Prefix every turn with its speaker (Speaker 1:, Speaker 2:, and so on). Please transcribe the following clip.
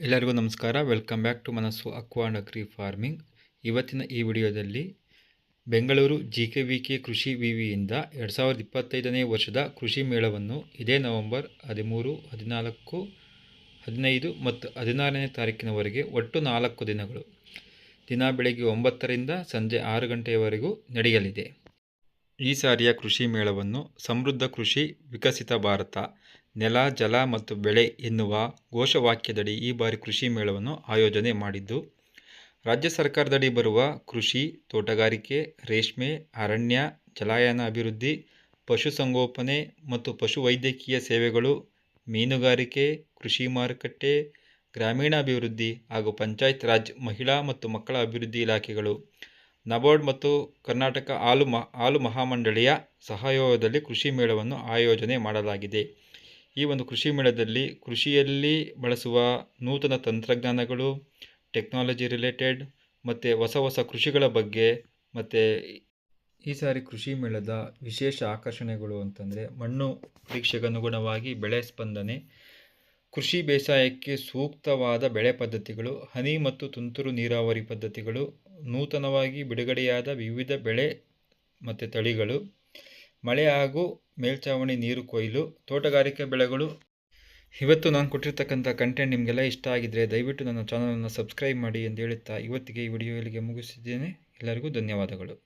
Speaker 1: ಎಲ್ಲರಿಗೂ ನಮಸ್ಕಾರ. Welcome back to Manassu aqua and agri farming ಇವತ್ತಿನ ಈ ವಿಡಿಯೋದಲ್ಲಿ Bengaluru G K V K ಕೃಷಿ ವಿವಿಯಿಂದ ಎರಡು ಸಾವಿರದ ಇಪ್ಪತ್ತೈದನೇ ವರ್ಷದ ಕೃಷಿ ಮೇಳವನ್ನು ಇದೇ ನವೆಂಬರ್ ಹದಿಮೂರು, ಹದಿನಾಲ್ಕು, ಹದಿನೈದು ಮತ್ತು ಹದಿನಾರನೇ ತಾರೀಕಿನವರೆಗೆ ಒಟ್ಟು ನಾಲ್ಕು ದಿನಗಳು. ದಿನ ಬೆಳಗ್ಗೆ ಒಂಬತ್ತರಿಂದ ಸಂಜೆ ಆರು ಗಂಟೆಯವರೆಗೂ ನಡೆಯಲಿದೆ. ಈ ಸಾರಿಯ ಕೃಷಿ ಮೇಳವನ್ನು ಸಮೃದ್ಧ ಕೃಷಿ ವಿಕಸಿತ ಭಾರತ ನೆಲ, ಜಲ ಮತ್ತು ಬೆಳೆ ಎನ್ನುವ ಘೋಷವಾಕ್ಯದಡಿ ಈ ಬಾರಿ ಕೃಷಿ ಮೇಳವನ್ನು ಆಯೋಜನೆ ಮಾಡಿದ್ದು, ರಾಜ್ಯ ಸರ್ಕಾರದಡಿ ಬರುವ ಕೃಷಿ, ತೋಟಗಾರಿಕೆ, ರೇಷ್ಮೆ, ಅರಣ್ಯ, ಜಲಾಯನ ಅಭಿವೃದ್ಧಿ ಪಶುಸಂಗೋಪನೆ ಮತ್ತು ಪಶುವೈದ್ಯಕೀಯ ಸೇವೆಗಳು, ಮೀನುಗಾರಿಕೆ, ಕೃಷಿ ಮಾರುಕಟ್ಟೆ ಗ್ರಾಮೀಣಾಭಿವೃದ್ಧಿ ಹಾಗೂ ಪಂಚಾಯತ್ ರಾಜ್, ಮಹಿಳಾ ಮತ್ತು ಮಕ್ಕಳ ಅಭಿವೃದ್ಧಿ ಇಲಾಖೆಗಳು, ನಬಾರ್ಡ್ ಮತ್ತು ಕರ್ನಾಟಕ ಹಾಲು ಮ ಹಾಲು ಮಹಾಮಂಡಳಿಯ ಸಹಯೋಗದಲ್ಲಿ ಕೃಷಿ ಮೇಳವನ್ನು ಆಯೋಜನೆ ಮಾಡಲಾಗಿದೆ. ಈ ಒಂದು ಕೃಷಿ ಮೇಳದಲ್ಲಿ ಕೃಷಿಯಲ್ಲಿ ಬಳಸುವ ನೂತನ ತಂತ್ರಜ್ಞಾನಗಳು ಟೆಕ್ನಾಲಜಿ ರಿಲೇಟೆಡ್ ಮತ್ತು ಹೊಸ ಹೊಸ ಕೃಷಿಗಳ ಬಗ್ಗೆ ಮತ್ತು ಈ ಸಾರಿ ಕೃಷಿ ಮೇಳದ ವಿಶೇಷ ಆಕರ್ಷಣೆಗಳು ಅಂತಂದರೆ ಮಣ್ಣು ಪರೀಕ್ಷೆಗೆ ಅನುಗುಣವಾಗಿ ಬೆಳೆ ಸ್ಪಂದನೆ, ಕೃಷಿ ಬೇಸಾಯಕ್ಕೆ ಸೂಕ್ತವಾದ ಬೆಳೆ ಪದ್ಧತಿಗಳು, ಹನಿ ಮತ್ತು ತುಂತುರು ನೀರಾವರಿ ಪದ್ಧತಿಗಳು, ನೂತನವಾಗಿ ಬಿಡುಗಡೆಯಾದ ವಿವಿಧ ಬೆಳೆ ಮತ್ತು ತಳಿಗಳು. ಮಳೆ ಹಾಗೂ ಮೇಲ್ಛಾವಣಿ ನೀರು ಕೊಯ್ಲು, ತೋಟಗಾರಿಕೆ ಬೆಳೆಗಳು. ಇವತ್ತು ನಾನು ಕೊಟ್ಟಿರ್ತಕ್ಕಂಥ ಕಂಟೆಂಟ್ ನಿಮಗೆಲ್ಲ ಇಷ್ಟ ಆಗಿದ್ದರೆ ದಯವಿಟ್ಟು ನನ್ನ ಚಾನಲನ್ನು ಸಬ್ಸ್ಕ್ರೈಬ್ ಮಾಡಿ ಎಂದು ಹೇಳುತ್ತಾ ಇವತ್ತಿಗೆ ಈ ವಿಡಿಯೋ ಇಲ್ಲಿಗೆ ಮುಗಿಸಿದ್ದೇನೆ. ಎಲ್ಲರಿಗೂ ಧನ್ಯವಾದಗಳು.